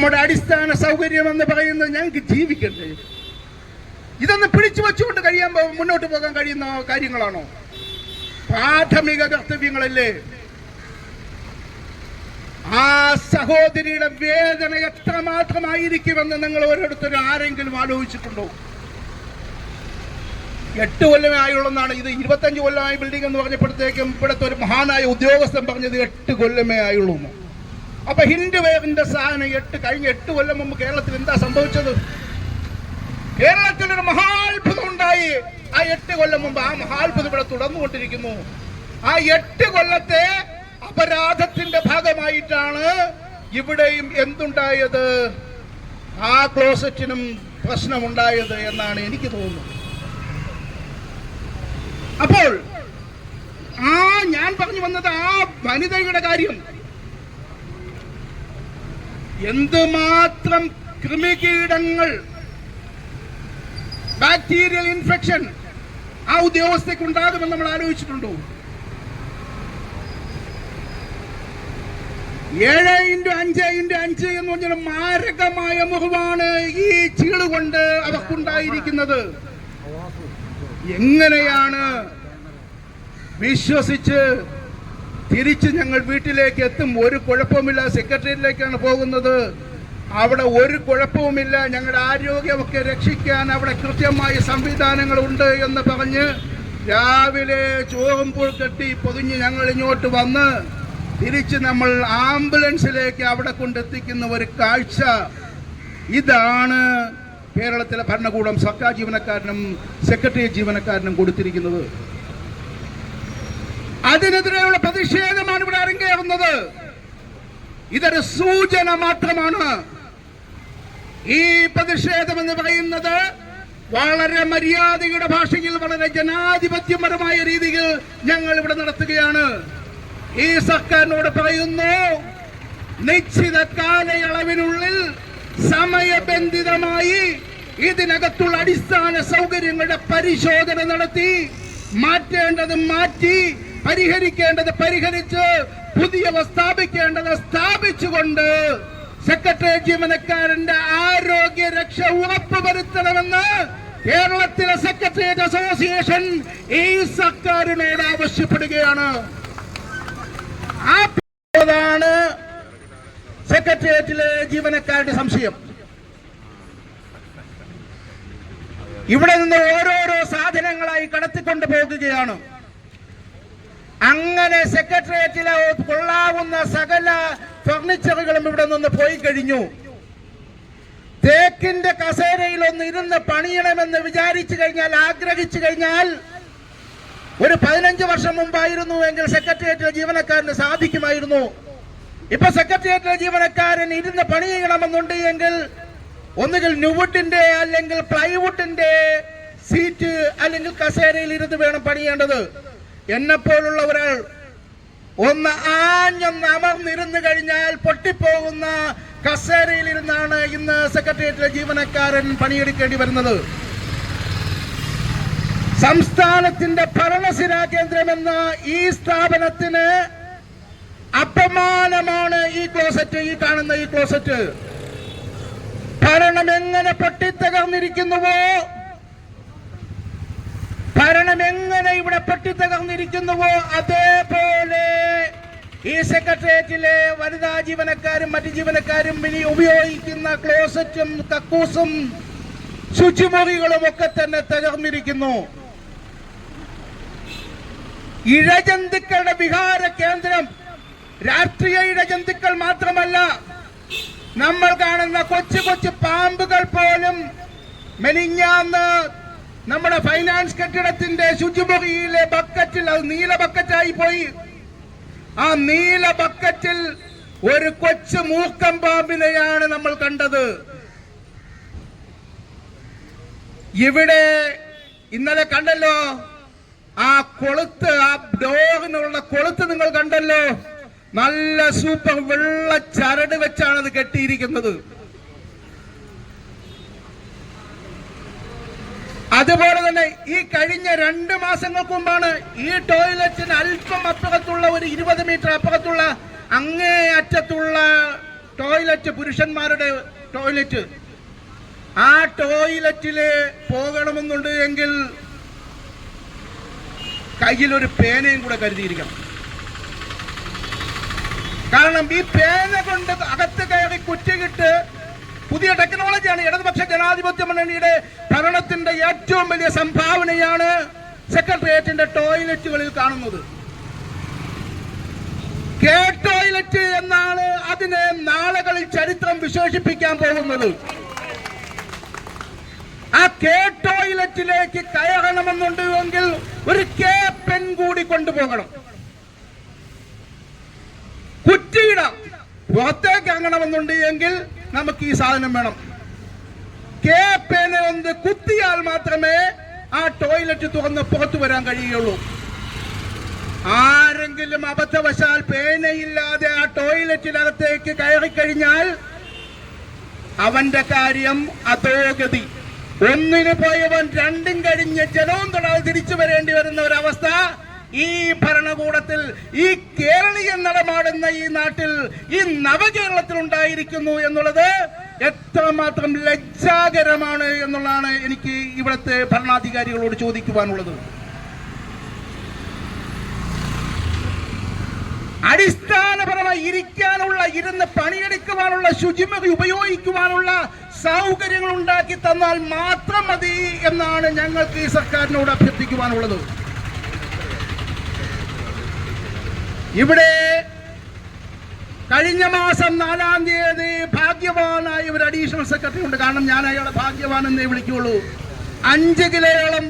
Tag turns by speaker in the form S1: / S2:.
S1: നമ്മുടെ അടിസ്ഥാന സൗകര്യം എന്ന് പറയുന്നത് ഞങ്ങൾക്ക് ജീവിക്കണ്ടേ? ഇതൊന്ന് പിടിച്ചു വെച്ചുകൊണ്ട് കഴിയാൻ മുന്നോട്ട് പോകാൻ കഴിയുന്ന കാര്യങ്ങളാണോ? പ്രാഥമിക കർത്തവ്യങ്ങളല്ലേ? ആ സഹോദരിയുടെ വേദന എത്രമാത്രമായിരിക്കുമെന്ന് നിങ്ങൾ ഓരോരുത്തരും ആരെങ്കിലും ആലോചിച്ചിട്ടുണ്ടോ? എട്ട് കൊല്ലമേ ആയുള്ളെന്നാണ്. ഇത് ഇരുപത്തഞ്ച് കൊല്ലമായ ബിൽഡിംഗ് എന്ന് പറഞ്ഞപ്പോഴത്തേക്കും ഇവിടുത്തെ ഒരു മഹാനായ ഉദ്യോഗസ്ഥൻ പറഞ്ഞത് എട്ട് കൊല്ലമേ ആയുള്ളൂ. അപ്പൊ ഹിൻഡ് വേവിന്റെ സാധനം എട്ട് കഴിഞ്ഞ എട്ട് കൊല്ലം മുമ്പ് കേരളത്തിൽ എന്താ സംഭവിച്ചത്? കേരളത്തിൽ ഒരു മഹാത്ഭുതം ഉണ്ടായി. ആ എട്ട് കൊല്ലം മുമ്പ് ആ മഹാത്ഭുതം ഇവിടെ തുടർന്നുകൊണ്ടിരിക്കുന്നു. ആ എട്ട് കൊല്ലത്തെ അപരാധത്തിന്റെ ഭാഗമായിട്ടാണ് ഇവിടെയും എന്തുണ്ടായത്? ആ ക്ലോസറ്റിനും പ്രശ്നമുണ്ടായത് എന്നാണ് എനിക്ക് തോന്നുന്നത്. അപ്പോൾ ആ ഞാൻ പറഞ്ഞു വന്നത് ആ വനിതയുടെ കാര്യം. എന്തുമാത്രം കൃമികീടങ്ങൾ ബാക്ടീരിയൽ ഇൻഫെക്ഷൻ ആ ഉദ്യോഗസ്ഥയ്ക്ക് ഉണ്ടാകുമെന്ന് നമ്മൾ ആലോചിച്ചിട്ടുണ്ടോ? ഏഴ് ഇന്റു അഞ്ച് ഇന്റു അഞ്ച് എന്ന് പറഞ്ഞാൽ മാരകമായ മുഖമാണ് ഈ ചീൾ കൊണ്ട് അവർക്കുണ്ടായിരിക്കുന്നത് എങ്ങനെയാണ് വിശ്വസിച്ച് തിരിച്ച് ഞങ്ങൾ വീട്ടിലേക്ക് എത്തും. ഒരു കുഴപ്പമില്ല സെക്രട്ടേറിയറ്റിലേക്കാണ് പോകുന്നത്. അവിടെ ഒരു കുഴപ്പവുമില്ല. ഞങ്ങളുടെ ആരോഗ്യമൊക്കെ രക്ഷിക്കാൻ അവിടെ കൃത്യമായ സംവിധാനങ്ങളുണ്ട് എന്ന് പറഞ്ഞ് രാവിലെ ചോകുമ്പോൾ കെട്ടി പൊതിഞ്ഞ് ഞങ്ങൾ ഇങ്ങോട്ട് വന്ന് തിരിച്ച് നമ്മൾ ആംബുലൻസിലേക്ക് അവിടെ കൊണ്ടെത്തിക്കുന്ന ഒരു കാഴ്ച. ഇതാണ് കേരളത്തിലെ ഭരണകൂടം സർക്കാർ ജീവനക്കാരനും സെക്രട്ടേറിയറ്റ് ജീവനക്കാരനും കൊടുത്തിരിക്കുന്നത്. അതിനെതിരെയുള്ള പ്രതിഷേധമാണ് ഇവിടെ അരങ്ങേറുന്നത്. ഇതൊരു സൂചന മാത്രമാണ്. ഈ പ്രതിഷേധം എന്ന് പറയുന്നത് വളരെ മര്യാദയുടെ ഭാഷയിൽ വളരെ ജനാധിപത്യപരമായ രീതിയിൽ ഞങ്ങൾ ഇവിടെ നടത്തുകയാണ്. ഈ സർക്കാരിനോട് പറയുന്നു നിശ്ചിത കാലയളവിനുള്ളിൽ സമയബന്ധിതമായി ഇതിനകത്തുള്ള അടിസ്ഥാന സൗകര്യങ്ങളുടെ പരിശോധന നടത്തി മാറ്റേണ്ടത് മാറ്റി പരിഹരിക്കേണ്ടത് പരിഹരിച്ച് പുതിയവ സ്ഥാപിക്കേണ്ടത് സ്ഥാപിച്ചുകൊണ്ട് സെക്രട്ടറി ജീവനക്കാരന്റെ ആരോഗ്യ രക്ഷ ഉറപ്പുവരുത്തണമെന്ന് കേരളത്തിലെ സെക്രട്ടേറിയറ്റ് അസോസിയേഷൻ ഈ സർക്കാരിനോട് ആവശ്യപ്പെടുകയാണ്. ആ ാണ് സെക്രട്ടേറിയറ്റിലെ ജീവനക്കാരുടെ സംശയം. ഇവിടെ നിന്ന് ഓരോരോ സാധനങ്ങളായി കടത്തിക്കൊണ്ട് പോകുകയാണ്. അങ്ങനെ സെക്രട്ടേറിയറ്റിലെ കൊള്ളാവുന്ന സകല ഫർണിച്ചറുകളും ഇവിടെ നിന്ന് പോയി കഴിഞ്ഞു. തേക്കിന്റെ കസേരയിൽ ഒന്ന് ഇരുന്ന് പണിയണമെന്ന് വിചാരിച്ചു കഴിഞ്ഞാൽ ആഗ്രഹിച്ചു കഴിഞ്ഞാൽ ഒരു പതിനഞ്ച് വർഷം മുമ്പായിരുന്നു എങ്കിൽ സെക്രട്ടേറിയറ്റിലെ ജീവനക്കാരന് സാധിക്കുമായിരുന്നു. ഇപ്പൊ സെക്രട്ടേറിയറ്റിലെ ജീവനക്കാരൻ ഇരുന്ന് പണി ചെയ്യണമെന്നുണ്ട് എങ്കിൽ ഒന്നുകിൽ ന്യൂവുഡിന്റെ അല്ലെങ്കിൽ പ്ലൈവുഡിന്റെ സീറ്റ് അല്ലെങ്കിൽ കസേരയിൽ ഇരുന്ന് വേണം പണിയേണ്ടത്. എന്നെ പോലുള്ള ഒരാൾ ഒന്ന് ആഞ്ഞൊന്ന് അമർന്നിരുന്ന് കഴിഞ്ഞാൽ പൊട്ടിപ്പോകുന്ന കസേരയിൽ ഇരുന്നാണ് ഇന്ന് സെക്രട്ടേറിയറ്റിലെ ജീവനക്കാരൻ പണിയെടുക്കേണ്ടി വരുന്നത്. സംസ്ഥാനത്തിന്റെ ഭരണസിരാ കേന്ദ്രമെന്ന ഈ സ്ഥാപനത്തിന് അപമാനമാണ് ഈ ക്ലോസറ്റ് ഈ കാണുന്ന ഈ ക്ലോസറ്റ്. ഭരണം എങ്ങനെ പൊട്ടിത്തകർന്നിരിക്കുന്നുവോ ഭരണം എങ്ങനെ ഇവിടെ പൊട്ടിത്തകർന്നിരിക്കുന്നുവോ അതേപോലെ ഈ സെക്രട്ടേറിയറ്റിലെ വനിതാ ജീവനക്കാരും മറ്റു ജീവനക്കാരും ഇനി ഉപയോഗിക്കുന്ന ക്ലോസറ്റും കക്കൂസും ശുചിമുറികളും ഒക്കെ തന്നെ തകർന്നിരിക്കുന്നു. ഇഴജന്തുക്കളുടെ വിഹാര കേന്ദ്രം രാഷ്ട്രീയ ഇഴജന്തുക്കൾ മാത്രമല്ല നമ്മൾ കാണുന്ന കൊച്ചു കൊച്ചു പാമ്പുകൾ പോലും മെനിഞ്ഞാന്ന് നമ്മുടെ ഫൈനാൻസ് കെട്ടിടത്തിന്റെ ശുചിമുറിയിലെ ബക്കറ്റിൽ അത് നീല ബക്കറ്റായി പോയി. ആ നീല ബക്കറ്റിൽ ഒരു കൊച്ചു മൂക്കം പാമ്പിനെയാണ് നമ്മൾ കണ്ടത്. ഇവിടെ ഇന്നലെ കണ്ടല്ലോ ആ കൊളുത്ത് ആ ഡോഗിനുള്ള കൊളുത്ത് നിങ്ങൾ കണ്ടല്ലോ. നല്ല സൂപ്പർ വെള്ള ചരട് വെച്ചാണ് അത് കെട്ടിയിരിക്കുന്നത്. അതുപോലെ തന്നെ ഈ കഴിഞ്ഞ രണ്ട് മാസങ്ങൾക്ക് മുമ്പാണ് ഈ ടോയ്ലറ്റിന് അല്പം അപ്പുറത്തുള്ള ഒരു ഇരുപത് മീറ്റർ അപ്പുറത്തുള്ള അങ്ങേ അറ്റത്തുള്ള ടോയ്ലറ്റ് പുരുഷന്മാരുടെ ടോയ്ലറ്റ്. ആ ടോയ്ലറ്റിൽ പോകണമെന്നുണ്ട് എങ്കിൽ കയ്യിൽ ഒരു പേനയും കൂടെ കരുതിയിരിക്കണം. കാരണം ഈ പേന കൊണ്ട് അകത്ത് കയറി കുറ്റികിട്ട് പുതിയ ടെക്നോളജിയാണ് ഇടതുപക്ഷ ജനാധിപത്യ മുന്നണിയുടെ ഭരണത്തിന്റെ ഏറ്റവും വലിയ സംഭാവനയാണ് സെക്രട്ടേറിയറ്റിന്റെ ടോയ്ലറ്റുകളിൽ കാണുന്നത്. കെ ടോയ്ലറ്റ് എന്നാണ് അതിനെ നാളകളിൽ ചരിത്രം വിശേഷിപ്പിക്കാൻ പോകുന്നത്. ആ കെ ടോയ്ലറ്റിലേക്ക് കയറണമെന്നുണ്ട് എങ്കിൽ ഒരു കെ പെൻ കൂടി കൊണ്ടുപോകണം. കുറ്റിയിട പുറത്തേക്ക് അങ്ങണമെന്നുണ്ട് എങ്കിൽ നമുക്ക് ഈ സാധനം വേണം. കെ പേന ഒന്ന് കുത്തിയാൽ മാത്രമേ ആ ടോയ്ലറ്റ് തുറന്ന് പുറത്തു വരാൻ കഴിയുള്ളൂ ആരെങ്കിലും അബദ്ധവശാൽ പേനയില്ലാതെ ആ ടോയ്ലറ്റിനകത്തേക്ക് കയറി കഴിഞ്ഞാൽ അവന്റെ കാര്യം അതോഗതി ഒന്നിന് പോയവൻ രണ്ടും കഴിഞ്ഞ് ജലവും തൊടാതെ തിരിച്ചു വരേണ്ടി വരുന്ന ഒരവസ്ഥ ഈ ഭരണകൂടത്തിൽ ഈ കേരളീയൻ നടമാടുന്ന ഈ നാട്ടിൽ ഈ നവകേരളത്തിൽ ഉണ്ടായിരിക്കുന്നു എന്നുള്ളത് എത്രമാത്രം ലജ്ജാകരമാണ് എന്നുള്ളതാണ് എനിക്ക് ഇവിടുത്തെ ഭരണാധികാരികളോട് ചോദിക്കുവാനുള്ളത്. അടിസ്ഥാനപരമായി ഇരിക്കാനുള്ള ഇരുന്ന് പണിയെടുക്കുവാനുള്ള ശുചിമുറി ഉപയോഗിക്കുവാനുള്ള സൗകര്യങ്ങൾ ഉണ്ടാക്കി തന്നാൽ മാത്രം മതി എന്നാണ് ഞങ്ങൾക്ക് ഈ സർക്കാരിനോട് അഭ്യർത്ഥിക്കുവാനുള്ളത്. ഇവിടെ കഴിഞ്ഞ മാസം നാലാം തീയതി ഭാഗ്യവാനായ ഒരു അഡീഷണൽ സെക്രട്ടറി ഉണ്ട്. കാരണം ഞാൻ അയാളെ ഭാഗ്യവാൻ എന്നേ വിളിക്കുള്ളൂ. അഞ്ച് കിലോയോളം